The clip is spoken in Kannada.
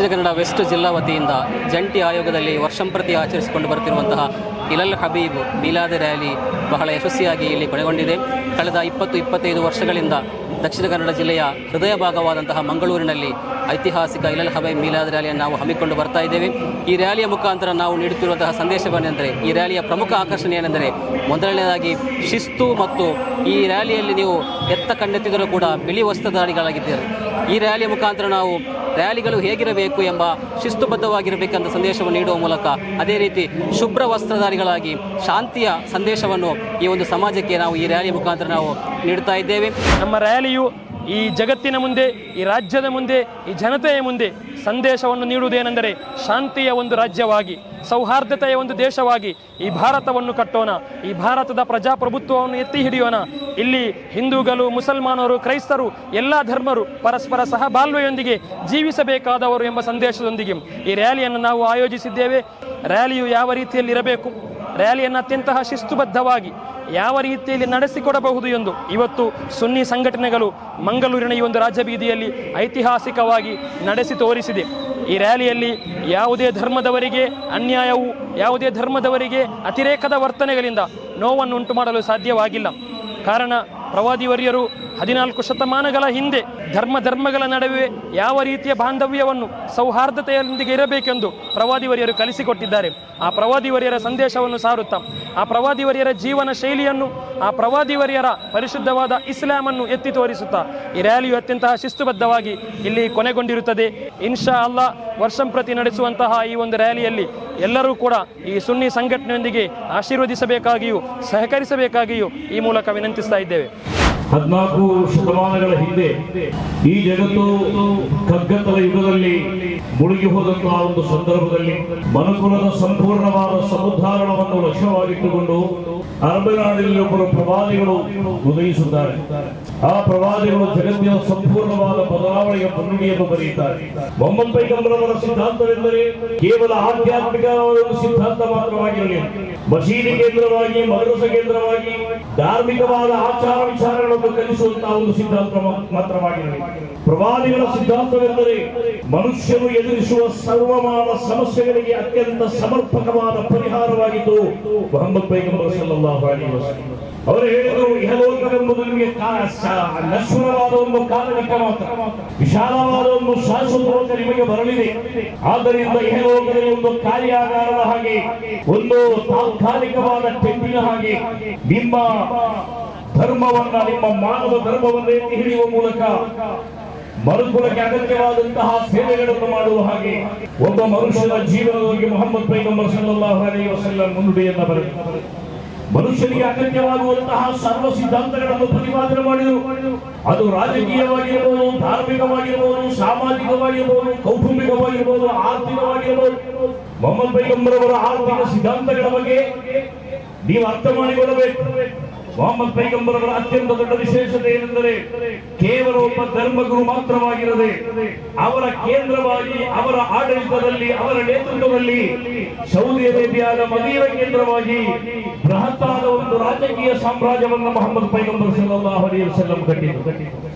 ದಕ್ಷಿಣ ಕನ್ನಡ ವೆಸ್ಟ್ ಜಿಲ್ಲಾ ವತಿಯಿಂದ ಜಂಟಿ ಆಯೋಗದಲ್ಲಿ ವರ್ಷಂಪ್ರತಿ ಆಚರಿಸಿಕೊಂಡು ಬರುತ್ತಿರುವಂತಹ ಇಲಲ್ ಹಬೀಬ್ ಮೀಲಾದ ರ್ಯಾಲಿ ಬಹಳ ಯಶಸ್ವಿಯಾಗಿ ಇಲ್ಲಿ ಕೊನೆಗೊಂಡಿದೆ. ಕಳೆದ ಇಪ್ಪತ್ತು ಇಪ್ಪತ್ತೈದು ವರ್ಷಗಳಿಂದ ದಕ್ಷಿಣ ಕನ್ನಡ ಜಿಲ್ಲೆಯ ಹೃದಯ ಭಾಗವಾದಂತಹ ಮಂಗಳೂರಿನಲ್ಲಿ ಐತಿಹಾಸಿಕ ಇಲಲ್ ಹಬೈ ಮೀಲಾದ್ ರ್ಯಾಲಿಯನ್ನು ನಾವು ಹಮ್ಮಿಕೊಂಡು ಬರ್ತಾ ಇದ್ದೇವೆ. ಈ ರ್ಯಾಲಿಯ ಮುಖಾಂತರ ನಾವು ನೀಡುತ್ತಿರುವಂತಹ ಸಂದೇಶವೇನೆಂದರೆ ಈ ರ್ಯಾಲಿಯ ಪ್ರಮುಖ ಆಕರ್ಷಣೆ ಏನೆಂದರೆ ಮೊದಲನೇದಾಗಿ ಶಿಸ್ತು ಮತ್ತು ಈ ರ್ಯಾಲಿಯಲ್ಲಿ ನೀವು ಎತ್ತ ಕಣ್ಣೆತ್ತಿದರೂ ಕೂಡ ಬಿಳಿ ವಸ್ತ್ರಧಾರಿಗಳಾಗಿದ್ದೀರಿ. ಈ ರ್ಯಾಲಿಯ ಮುಖಾಂತರ ನಾವು ರ್ಯಾಲಿಗಳು ಹೇಗಿರಬೇಕು ಎಂಬ ಶಿಸ್ತುಬದ್ಧವಾಗಿರಬೇಕೆಂಬ ಸಂದೇಶವನ್ನು ನೀಡುವ ಮೂಲಕ ಅದೇ ರೀತಿ ಶುಭ್ರ ವಸ್ತ್ರಧಾರಿಗಳಾಗಿ ಶಾಂತಿಯ ಸಂದೇಶವನ್ನು ಈ ಒಂದು ಸಮಾಜಕ್ಕೆ ನಾವು ಈ ರ್ಯಾಲಿ ಮುಖಾಂತರ ನಾವು ನೀಡುತ್ತಾ ಇದ್ದೇವೆ. ನಮ್ಮ ರ್ಯಾಲಿಯು ಈ ಜಗತ್ತಿನ ಮುಂದೆ, ಈ ರಾಜ್ಯದ ಮುಂದೆ, ಈ ಜನತೆಯ ಮುಂದೆ ಸಂದೇಶವನ್ನು ನೀಡುವುದೇನೆಂದರೆ ಶಾಂತಿಯ ಒಂದು ರಾಜ್ಯವಾಗಿ, ಸೌಹಾರ್ದತೆಯ ಒಂದು ದೇಶವಾಗಿ ಈ ಭಾರತವನ್ನು ಕಟ್ಟೋಣ. ಈ ಭಾರತದ ಪ್ರಜಾಪ್ರಭುತ್ವವನ್ನು ಎತ್ತಿ ಹಿಡಿಯೋಣ. ಇಲ್ಲಿ ಹಿಂದೂಗಳು, ಮುಸಲ್ಮಾನರು, ಕ್ರೈಸ್ತರು, ಎಲ್ಲ ಧರ್ಮರು ಪರಸ್ಪರ ಸಹಬಾಳ್ವೆಯೊಂದಿಗೆ ಜೀವಿಸಬೇಕಾದವರು ಎಂಬ ಸಂದೇಶದೊಂದಿಗೆ ಈ ರ್ಯಾಲಿಯನ್ನು ನಾವು ಆಯೋಜಿಸಿದ್ದೇವೆ. ರ್ಯಾಲಿಯು ಯಾವ ರೀತಿಯಲ್ಲಿ ಇರಬೇಕು ರ್ಯಾಲಿಯನ್ನು ಅತ್ಯಂತಹ ಶಿಸ್ತುಬದ್ಧವಾಗಿ ಯಾವ ರೀತಿಯಲ್ಲಿ ನಡೆಸಿಕೊಡಬಹುದು ಎಂದು ಇವತ್ತು ಸುನ್ನಿ ಸಂಘಟನೆಗಳು ಮಂಗಳೂರಿನ ಈ ಒಂದು ರಾಜಬೀದಿಯಲ್ಲಿ ಐತಿಹಾಸಿಕವಾಗಿ ನಡೆಸಿ ತೋರಿಸಿದೆ. ಈ ರ್ಯಾಲಿಯಲ್ಲಿ ಯಾವುದೇ ಧರ್ಮದವರಿಗೆ ಅನ್ಯಾಯವು, ಯಾವುದೇ ಧರ್ಮದವರಿಗೆ ಅತಿರೇಕದ ವರ್ತನೆಗಳಿಂದ ನೋವನ್ನು ಉಂಟು ಮಾಡಲು ಸಾಧ್ಯವಾಗಿಲ್ಲ. ಕಾರಣ ಪ್ರವಾದಿವರ್ಯರು ಹದಿನಾಲ್ಕು ಶತಮಾನಗಳ ಹಿಂದೆ ಧರ್ಮ ಧರ್ಮಗಳ ನಡುವೆ ಯಾವ ರೀತಿಯ ಬಾಂಧವ್ಯವನ್ನು ಸೌಹಾರ್ದತೆಯೊಂದಿಗೆ ಇರಬೇಕೆಂದು ಪ್ರವಾದಿವರಿಯರು ಕಲಿಸಿಕೊಟ್ಟಿದ್ದಾರೆ. ಆ ಪ್ರವಾದಿವರಿಯರ ಸಂದೇಶವನ್ನು ಸಾರುತ್ತಾ, ಆ ಪ್ರವಾದಿವರಿಯರ ಜೀವನ ಶೈಲಿಯನ್ನು, ಆ ಪ್ರವಾದಿವರಿಯರ ಪರಿಶುದ್ಧವಾದ ಇಸ್ಲಾಮನ್ನು ಎತ್ತಿ ತೋರಿಸುತ್ತಾ, ಈ ರ್ಯಾಲಿಯು ಅತ್ಯಂತ ಶಿಸ್ತುಬದ್ಧವಾಗಿ ಇಲ್ಲಿ ಕೊನೆಗೊಂಡಿರುತ್ತದೆ. ಇನ್ಶಾ ಅಲ್ಲಾ ವರ್ಷಂಪ್ರತಿ ನಡೆಸುವಂತಹ ಈ ಒಂದು ರ್ಯಾಲಿಯಲ್ಲಿ ಎಲ್ಲರೂ ಕೂಡ ಈ ಸುನ್ನಿ ಸಂಘಟನೆಯೊಂದಿಗೆ ಆಶೀರ್ವದಿಸಬೇಕಾಗಿಯೂ, ಸಹಕರಿಸಬೇಕಾಗಿಯೂ ಈ ಮೂಲಕ ವಿನಂತಿಸ್ತಾ ಇದ್ದೇವೆ. ಹದಿನಾಲ್ಕು ಶತಮಾನಗಳ ಹಿಂದೆ ಈ ಜಗತ್ತು ಕಗ್ಗತ್ತಲ ಯುಗದಲ್ಲಿ ಮುಳುಗಿ ಹೋದಂತಹ ಒಂದು ಸಂದರ್ಭದಲ್ಲಿ ಮನುಕುಲದ ಸಂಪೂರ್ಣವಾದ ಸಮುದ್ಧಾರಣವನ್ನು ಲಕ್ಷ್ಯವಾಗಿಟ್ಟುಕೊಂಡು ಅರಬನಾಡಿನಲ್ಲಿ ಒಬ್ಬರು ಪ್ರವಾದಿಗಳು ಉದಯಿಸುತ್ತಾರೆ. ಆ ಪ್ರವಾದಿಗಳು ಜಗತ್ತಿನ ಸಂಪೂರ್ಣವಾದ ಬದಲಾವಣೆಯ ಮುನ್ನುಡಿಯನ್ನು ಬರೆಯುತ್ತಾರೆ. ಮೊಹಮ್ಮದ್ ಪೈಗಂಬರವರ ಸಿದ್ಧಾಂತವೆಂದರೆ ಕೇವಲ ಆಧ್ಯಾತ್ಮಿಕ ಸಿದ್ಧಾಂತ ಮಾತ್ರವಾಗಿರಲಿಲ್ಲ ಮಸೀದಿ ಕೇಂದ್ರವಾಗಿ, ಮದ್ರಸ ಕೇಂದ್ರವಾಗಿ ಧಾರ್ಮಿಕವಾದ ಆಚಾರ ಕಲಿಸುವಂತಹ ಒಂದು ಸಿದ್ಧಾಂತ ಮಾತ್ರವಾಗಿದೆ ಪ್ರವಾದಿಗಳ ಸಿದ್ಧಾಂತವೆಂದರೆ ಮನುಷ್ಯರು ಎದುರಿಸುವ ಸರ್ವಮಾನ ಸಮಸ್ಯೆಗಳಿಗೆ ಅತ್ಯಂತ ಸಮರ್ಪಕವಾದ ಪರಿಹಾರವಾಗಿದ್ದು ಮೊಹಮ್ಮದ್ ಪೈಗಂಬರ್ ಅಲೈಹಿ ವಸಲ್ಲಂ. ಅವರು ಹೇಳಿದರು, ಇಹಲೋಕವೆಂಬುದು ನಿಮಗೆ ನಶ್ವರವಾದ ಒಂದು ಕಾರಣಕ್ಕೆ ಮಾತ್ರ. ವಿಶಾಲವಾದ ಒಂದು ಶಾಶ್ವತ ನಿಮಗೆ ಬರಲಿದೆ. ಆದ್ದರಿಂದ ಇಹಲೋಕದಲ್ಲಿ ಒಂದು ಕಾರ್ಯಾಗಾರದ ಹಾಗೆ, ಒಂದು ತಾತ್ಕಾಲಿಕವಾದ ಟೆಂಟಿನ ಹಾಗೆ ನಿಮ್ಮ ಧರ್ಮವನ್ನ, ನಿಮ್ಮ ಮಾನವ ಧರ್ಮವನ್ನ ಎತ್ತಿ ಹಿಡಿಯುವ ಮೂಲಕ ಮರುಕುಲಕ್ಕೆ ಅಗತ್ಯವಾದಂತಹ ಸೇವೆಗಳನ್ನು ಮಾಡುವ ಹಾಗೆ ಒಬ್ಬ ಮನುಷ್ಯನ ಜೀವನದಲ್ಲಿ ಮೊಹಮ್ಮದ್ ಪೈಗಂಬರ್ ಸಲ್ಲಲ್ಲಾಹು ಅಲೈಹಿ ವಸಲ್ಲಂ ಮುನ್ನುಡಿಯನ್ನ ಬರೆದರು ಮನುಷ್ಯನಿಗೆ ಅಗತ್ಯವಾಗುವಂತಹ ಸರ್ವ ಸಿದ್ಧಾಂತಗಳನ್ನು ಪ್ರತಿಪಾದನೆ ಮಾಡಿದರು. ಅದು ರಾಜಕೀಯವಾಗಿರಬಹುದು ಧಾರ್ಮಿಕವಾಗಿರಬಹುದು ಸಾಮಾಜಿಕವಾಗಿರಬಹುದು ಕೌಟುಂಬಿಕವಾಗಿರಬಹುದು ಆರ್ಥಿಕವಾಗಿರಬಹುದು ಮೊಹಮ್ಮದ್ ಪೈಗಂಬರ್ ಅವರ ಆರ್ಥಿಕ ಸಿದ್ಧಾಂತಗಳ ಬಗ್ಗೆ ನೀವು ಅರ್ಥ ಮಾಡಿಕೊಳ್ಳಬೇಕು. ಮೊಹಮ್ಮದ್ ಪೈಗಂಬರವರ ಅತ್ಯಂತ ದೊಡ್ಡ ವಿಶೇಷತೆ ಏನೆಂದರೆ ಕೇವಲ ಒಬ್ಬ ಧರ್ಮಗುರು ಮಾತ್ರವಾಗಿರದೆ ಅವರ ಕೇಂದ್ರವಾಗಿ, ಅವರ ಆಡಳಿತದಲ್ಲಿ, ಅವರ ನೇತೃತ್ವದಲ್ಲಿ ಸೌದಿ ಅರೇಬಿಯಾದ ಮದೀನ ಕೇಂದ್ರವಾಗಿ ಬೃಹತ್ತಾದ ಒಂದು ರಾಜಕೀಯ ಸಾಮ್ರಾಜ್ಯವನ್ನು ಮೊಹಮ್ಮದ್ ಪೈಗಂಬರ್ ಸಲ್ಲಲ್ಲಾಹು ಸಲ್ಲಂ ವಸಲ್ಲಂ ಕಟ್ಟಿದರು.